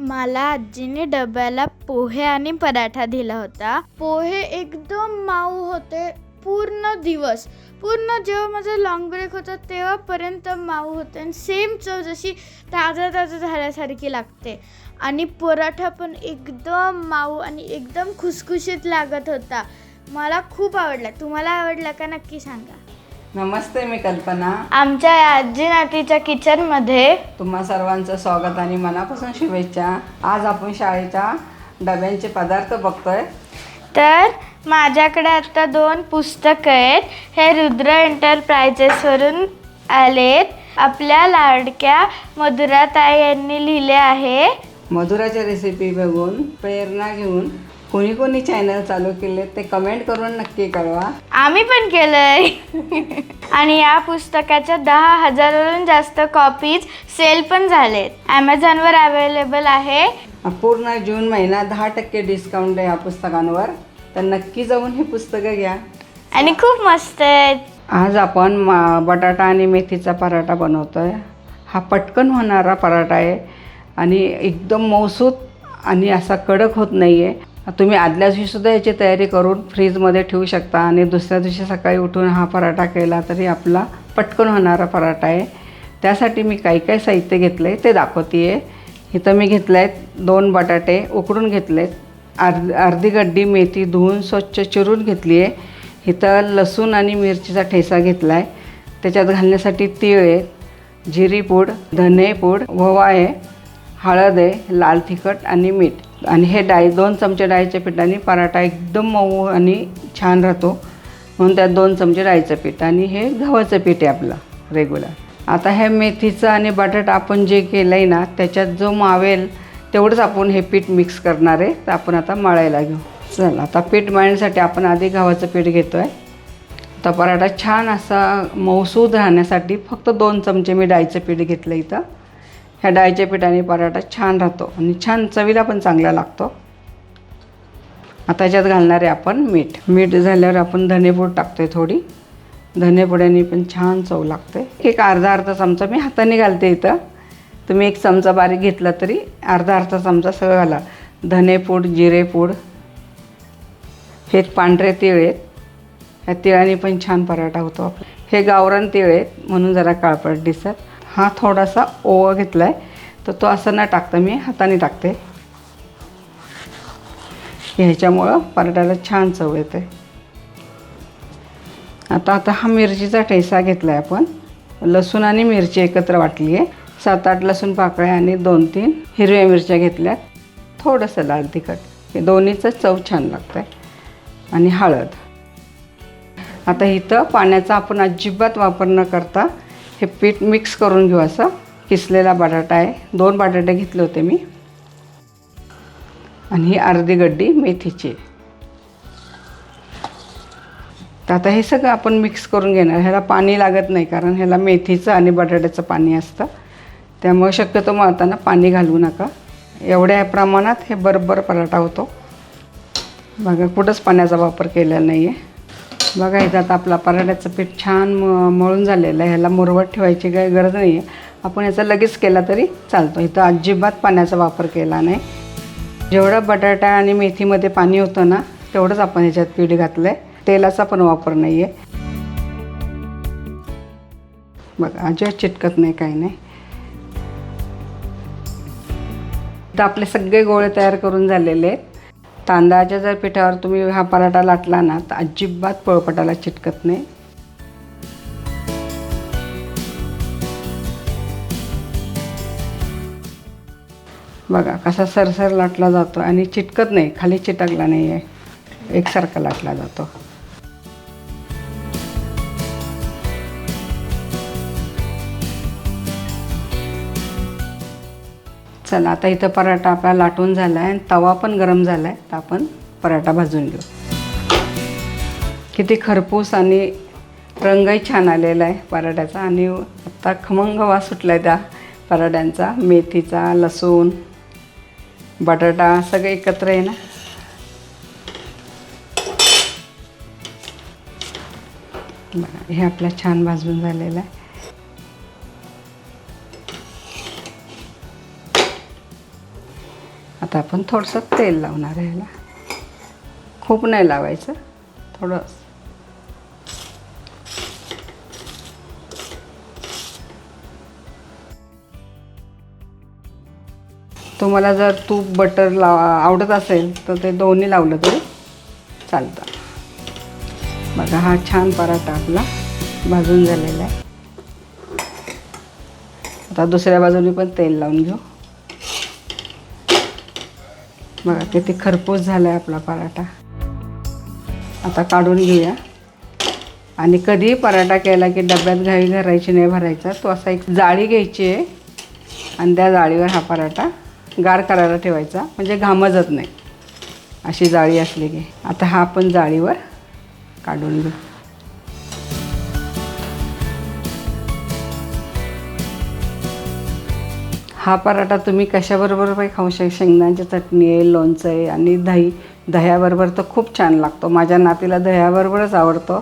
मला आजीने डब्याला पोहे आणि पराठा दिला होता. पोहे एकदम माऊ होते. पूर्ण दिवस पूर्ण जेव्हा माझा लॉंग ब्रेक होता तेव्हापर्यंत माऊ होते आणि सेम चव जशी ताजा ताजा झाल्यासारखी लागते. आणि पराठा पण एकदम माऊ आणि एकदम खुसखुशीत लागत होता. मला खूप आवडला. तुम्हाला आवडला का? नक्की सांगा. नमस्ते मी कल्पना. आमच्या आजी नातीच्या किचनमध्ये तुम्हा सर्वांचं स्वागत आणि मनापासून शुभेच्छा. आज आपण शाळेच्या डब्यांचे पदार्थ बघतोय. तर माझ्याकडे आता दोन पुस्तकं आहेत. हे रुद्र एंटरप्राइजेसवरून आलेत. आपल्या लाडक्या मधुराताई यांनी लिहिले आहे. मधुराच्या रेसिपी बघून प्रेरणा घेऊन कोणी कोणी चॅनल चालू केले ते कमेंट करून नक्की कळवा. आम्ही पण केलंय. आणि या पुस्तकाच्या दहा हजारवरून जास्त कॉपीज सेल पण झालेत. ॲमेझॉनवर अवेलेबल आहे. पूर्ण जून महिना दहा टक्के डिस्काउंट आहे या पुस्तकांवर. तर नक्की जाऊन ही पुस्तकं घ्या. आणि खूप मस्त आहेत. आज आपण मा बटाटा आणि मेथीचा पराठा बनवतोय. हा पटकन होणारा पराठा आहे. आणि एकदम मौसूत आणि असा कडक होत नाही आहे तुम्ही आदल्या दिवशीसुद्धा याची तयारी करून फ्रीजमध्ये ठेवू शकता आणि दुसऱ्या दिवशी सकाळी उठून हा पराठा केला तरी आपला पटकन होणारा पराठा आहे. त्यासाठी मी काही काही साहित्य घेतलं आहे ते दाखवते आहे इथं मी घेतलं आहेत दोन बटाटे उकडून घेतले आहेत अर्ध अर्धी गड्डी मेथी धुवून स्वच्छ चिरून घेतली आहे इथं लसूण आणि मिरचीचा ठेसा घेतला आहे त्याच्यात घालण्यासाठी तीळ आहे जिरीपूड धने पूड ओवा आहे हळद आहे लाल तिखट आणि मीठ. आणि हे डाळी दोन चमचे डाळीच्या पिठाने पराठा एकदम मऊ आणि छान राहतो. म्हणून त्यात दोन चमचे डाळीचं पीठ आणि हे गव्हाचं पीठ आहे आपलं रेग्युलर आता हे मेथीचं आणि बटाटा आपण जे केलं आहे ना त्याच्यात जो मावेल तेवढंच आपण हे पीठ मिक्स करणार आहे. तर आपण आता मळायला घेऊ. चला आता पीठ मळण्यासाठी आपण आधी गव्हाचं पीठ घेतो आहे आता पराठा छान असा मौसूद राहण्यासाठी फक्त दोन चमचे मी डाळीचं पीठ घेतलं इथं. ह्या डाळीच्या पिठाने पराठा छान राहतो आणि छान चवीला पण चांगला लागतो. आता याच्यात घालणार आहे आपण मीठ. मीठ झाल्यावर आपण धनेपूड टाकतोय थोडी. धनेपुड्याने पण छान चव लागते. एक अर्धा अर्धा चमचा मी हाताने घालते इथं. तुम्ही एक चमचा बारीक घेतला तरी अर्धा अर्धा चमचा सगळं घाला. धनेपूड जिरेपूड हे पांढरे तीळ आहेत. ह्या तिळाने पण छान पराठा होतो आपला. हे गावरान तीळ आहेत म्हणून जरा काळपट दिसत. हा थोडासा ओवा घेतला आहे तर तो असं न टाकता मी हाताने टाकते. ह्याच्यामुळं पराठ्याला छान चव येते. आता आता हा मिरचीचा ठेसा घेतला आहे आपण. लसूण आणि मिरची एकत्र वाटली आहे सात आठ लसूण पाकळ्या आणि दोन तीन हिरव्या मिरच्या घेतल्या थोडंसं लाल तिखट. हे दोन्हीचं चव छान लागतं आहे आणि हळद. आता इथं पाण्याचा आपण अजिबात वापर न करता हे पीठ मिक्स करून घेऊ असं. किसलेला बटाटा आहे. दोन बटाटे घेतले होते मी. आणि ही अर्धी गड्डी मेथीची. तर आता हे सगळं आपण मिक्स करून घेणार. ह्याला पाणी लागत नाही कारण ह्याला मेथीचं आणि बटाट्याचं पाणी असतं. त्यामुळे शक्यतो मळताना पाणी घालू नका. एवढ्या प्रमाणात हे बरोबर पराठा होतो. बघा कुठंच पाण्याचा वापर केलेला नाही आहे बघा इथं आता आपला पराठ्याचं पीठ छान म मळून झालेलं आहे. ह्याला मुरवट ठेवायची काही गरज नाही आहे आपण याचा लगेच केला तरी चालतो. इथं अजिबात पाण्याचा वापर केला नाही. जेवढं बटाटा आणि मेथीमध्ये पाणी होतं ना तेवढंच आपण ह्याच्यात पीठ घातलं आहे तेलाचा पण वापर नाही आहे बघा अजिबात चिटकत नाही काही नाही. तर आपले सगळे गोळे तयार करून झालेले आहेत. तांदळाच्या जर पिठावर तुम्ही हा पराठा लाटला ना तर अजिबात पळपटाला चिटकत नाही. बघा कसा सरसर लाटला जातो आणि चिटकत नाही खाली चिटकला नाही आहे एकसारखा लाटला जातो. चला आता इथं पराठा आपला लाटून झाला आहे आणि तवा पण गरम झाला आहे तर आपण पराठा भाजून घेऊ. किती खरपूस आणि रंगही छान आलेला आहे पराठ्याचा. आणि आत्ता खमंग वास सुटला आहे त्या पराठ्यांचा. मेथीचा लसूण बटाटा सगळं एकत्र आहे ना? बघा हे आपलं छान भाजून झालेलं आहे. आता आपण थोडंसं तेल लावणार आहे ह्याला. खूप नाही लावायचं थोडं तुम्हाला जर तूप बटर लाव आवडत असेल तर ते दोन्ही लावलं तरी चालतं. बघा हा छान पराठा आपला भाजून झालेला आहे. आता दुसऱ्या बाजूने पण तेल लावून घेऊ. बघा किती खरपूस झाला आहे आपला पराठा. आता काढून घेऊया. आणि कधीही पराठा केला की डब्यात घाई घरायची नाही भरायचा. तो असा एक जाळी घ्यायची आहे. आणि त्या जाळीवर हा पराठा गार करायला ठेवायचा. म्हणजे घामजत नाही. अशी जाळी असली की. आता हा आपण जाळीवर काढून घेऊ. हा पराठा तुम्ही कशाबरोबर पण खाऊ शक शेंगदाण्याची चटणी आहे लोणचं आहे आणि दही. दह्याबरोबर तर खूप छान लागतो. माझ्या नातीला दह्याबरोबरच आवडतो.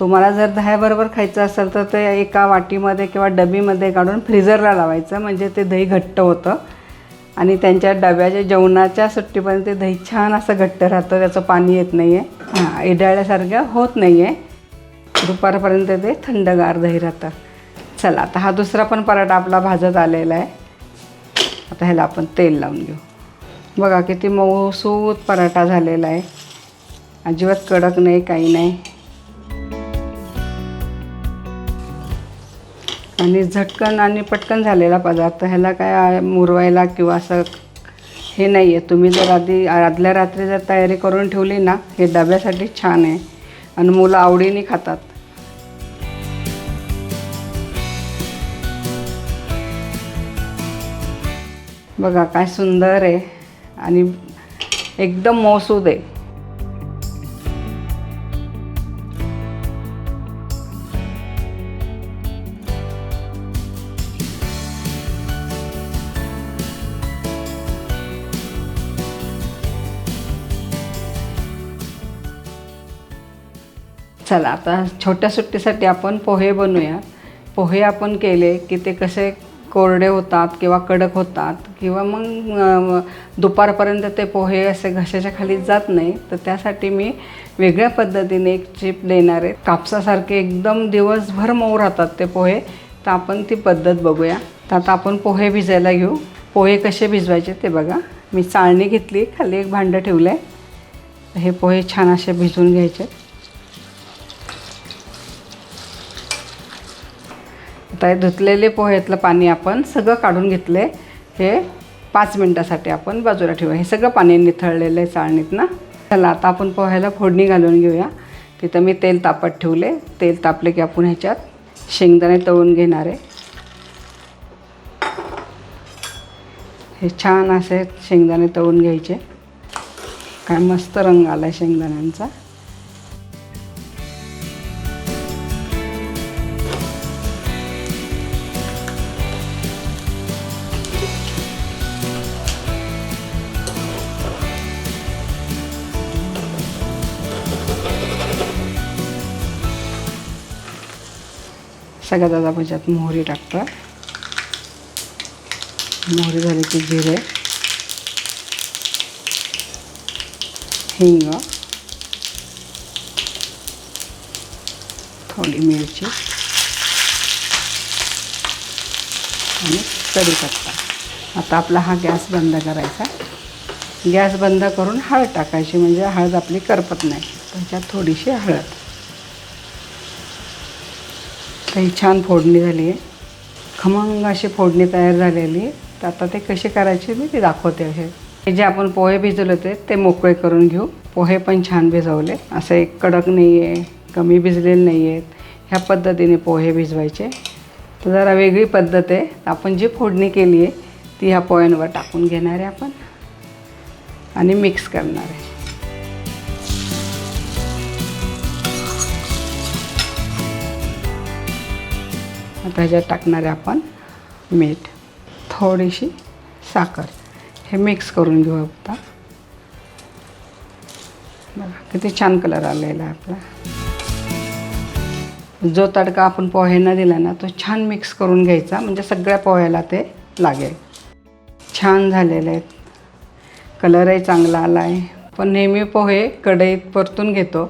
तुम्हाला जर दह्याबरोबर खायचं असेल तर ते एका वाटीमध्ये किंवा डबीमध्ये काढून फ्रीझरला लावायचं. म्हणजे ते दही घट्ट होतं. आणि त्यांच्या डब्याच्या जेवणाच्या सुट्टीपर्यंत ते दही छान असं घट्ट राहतं. त्याचं पाणी येत नाही आहे हां इडाळ्यासारखं होत नाही आहे दुपारपर्यंत ते थंडगार दही राहतं. चला आता हा दुसरा पण पराठा आपला भाजत आलेला आहे. आता ह्याला आपण तेल लावून घेऊ. बघा किती मऊसूत पराठा झालेला आहे. अजिबात कडक नाही काही नाही. आणि झटकन आणि पटकन झालेला पदार्थ. ह्याला काय मुरवायला किंवा असं हे नाही आहे तुम्ही जर आधी आदल्या रात्री जर तयारी करून ठेवली ना हे डब्यासाठी छान आहे. आणि मुलं आवडीने खातात. बघा काय सुंदर आहे. आणि एकदम मौसूद आहे. चला आता छोट्या सुट्टीसाठी आपण पोहे बनवूया. पोहे आपण केले की ते कसे कोरडे होतात किंवा कडक होतात किंवा मग दुपारपर्यंत ते पोहे असे घशाच्या खाली जात नाही तर त्यासाठी मी वेगळ्या पद्धतीने एक चिप देणार. आहे कापसासारखे एकदम दिवसभर मऊ राहतात ते पोहे. तर आपण ती पद्धत बघूया. तर आता आपण पोहे भिजायला घेऊ. पोहे कसे भिजवायचे ते बघा. मी चाळणी घेतली खाली एक भांडं ठेवलं आहे हे पोहे छान असे भिजवून घ्यायचे. आता हे धुतलेले पोह्यातलं पाणी आपण सगळं काढून घेतले हे पाच मिनटासाठी आपण बाजूला ठेवूया. हे सगळं पाणी निथळलेलं आहे चाळणीत ना. चला आता आपण पोह्याला फोडणी घालून घेऊया. तिथं मी तेल तापत ठेवले. तेल तापले की आपण ह्याच्यात शेंगदाणे तळून घेणार आहे. हे छान असे शेंगदाणे तळून घ्यायचे. काय मस्त रंग आला आहे शेंगदाण्यांचा. सगळ्यात आता त्याच्यात मोहरी टाकतात. मोहरी झाली की जिरे. हिंग. थोडी मिरची. आणि कढीपत्ता. आता आपला हा गॅस बंद करायचा. गॅस बंद करून हळद टाकायची म्हणजे हळद आपली करपत नाही. त्याच्यात थोडीशी हळद. काही छान फोडणी झाली आहे. खमंग अशी फोडणी तयार झालेली आहे. तर आता ते कसे करायचे मी ते दाखवते असे हे जे आपण पोहे भिजवले होते ते मोकळे करून घेऊ. पोहे पण छान भिजवले. असं एक कडक नाही आहे कमी भिजलेले नाही आहेत ह्या पद्धतीने पोहे भिजवायचे. तर जरा वेगळी पद्धत आहे. आपण जी फोडणी केली आहे ती ह्या पोह्यांवर टाकून घेणार आहे आपण. आणि मिक्स करणार आहे. आता ह्याच्यात टाकणार आहे आपण मीठ. थोडीशी साखर. हे मिक्स करून घेऊ आता. बघा किती छान कलर आलेला आहे आपला. जो तडका आपण पोह्यांना दिला ना तो छान मिक्स करून घ्यायचा. म्हणजे सगळ्या पोह्याला ते लागेल. छान झालेले आहेत. कलरही चांगला आला आहे पण नेहमी पोहे कढईत परतून घेतो.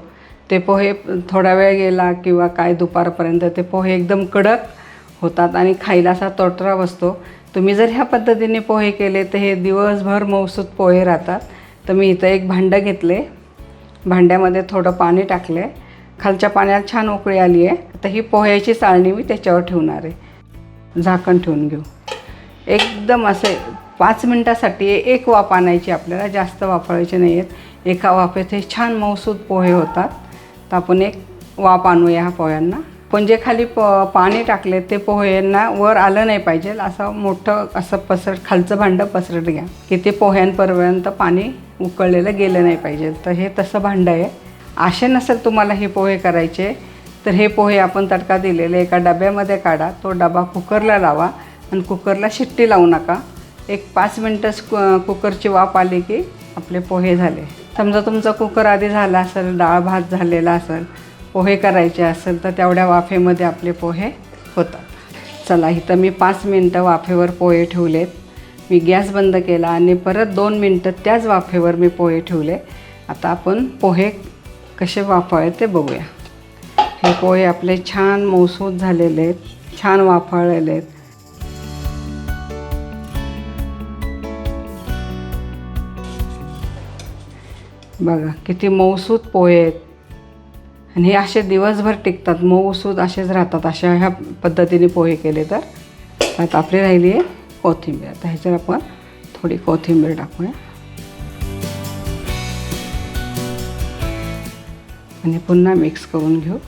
ते पोहे थोडा वेळ गेला किंवा काय दुपारपर्यंत ते पोहे एकदम कडक होतात आणि खायला असा तोटरा बसतो. तुम्ही जर ह्या पद्धतीने पोहे केले तर हे दिवसभर मौसूद पोहे राहतात. तर मी इथं एक भांडं घेतले. भांड्यामध्ये थोडं पाणी टाकले. खालच्या पाण्यात छान उकळी आली आहे. तर ही पोह्याची चाळणी मी त्याच्यावर ठेवणार आहे. झाकण ठेवून घेऊ. एकदम असे पाच मिनटासाठी एक वाफ आणायची आपल्याला. जास्त वापरायचे नाही आहेत एका वाफेत हे छान मौसूद पोहे होतात. तर आपण एक वाफ आणूया ह्या पोह्यांना. पण जे खाली प पाणी टाकले ते पोह्यांना वर आलं नाही पाहिजे. असं मोठं असं पसरट खालचं भांडं पसरट घ्या. की ते पोह्यांपर्यंत पाणी उकळलेलं गेलं नाही पाहिजे. तर हे तसं भांडं आहे. आशे नसेल तुम्हाला हे पोहे करायचे तर हे पोहे आपण तडका दिलेले एका डब्यामध्ये काढा. तो डबा कुकरला लावा आणि कुकरला शिट्टी लावू नका. एक पाच मिनटंच कु कुकरची वाफ आली की आपले पोहे झाले. समजा तुमचा कुकर आधी झाला असेल डाळ भात झालेला असेल पोहे करायचे असेल तर तेवढ्या वाफेमध्ये आपले पोहे होतात. चला इथं मी पाच मिनटं वाफेवर पोहे ठेवलेत. मी गॅस बंद केला आणि परत दोन मिनटं त्याच वाफेवर मी पोहे ठेवले. आता आपण पोहे कसे वाफाळे ते बघूया. हे पोहे आपले छान मौसूद झालेले आहेत छान वाफाळलेले आहेत. बघा किती मौसूद पोहे आहेत. आणि हे असे दिवसभर टिकतात. मऊसूद असेच राहतात. अशा ह्या पद्धतीने पोहे केले तर. आता आपली राहिली आहे कोथिंबीर. आता ह्याच्यावर आपण थोडी कोथिंबीर टाकूया. आणि पुन्हा मिक्स करून घेऊ.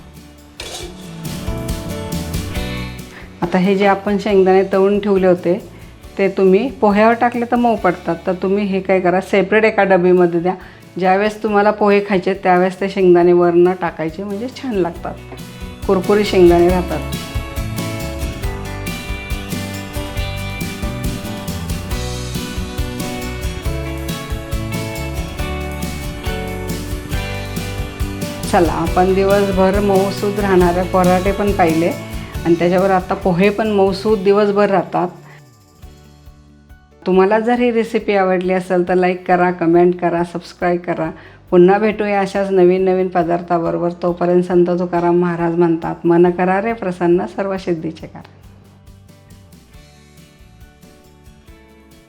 आता हे जे आपण शेंगदाणे तळून ठेवले होते ते तुम्ही पोह्यावर टाकले तर मऊ पडतात. तर तुम्ही हे काय करा सेपरेट एका डबीमध्ये द्या. ज्यावेळेस तुम्हाला पोहे खायचे त्यावेळेस ते शेंगदाणे वरनं टाकायचे म्हणजे छान लागतात. कुरकुरी शेंगदाणे राहतात. चला आपण दिवसभर मऊसूद राहणारे पराठे पण पाहिले आणि त्याच्यावर आता पोहे पण मऊसूद दिवसभर राहतात. तुम्हाला जर ही रेसिपी आवडली असेल तर लाईक करा कमेंट करा सबस्क्राईब करा. पुन्हा भेटूया अशाच नवीन नवीन पदार्थाबरोबर. तोपर्यंत संत तुकाराम महाराज म्हणतात मन करा रे प्रसन्न सर्व सिद्धीचे करा.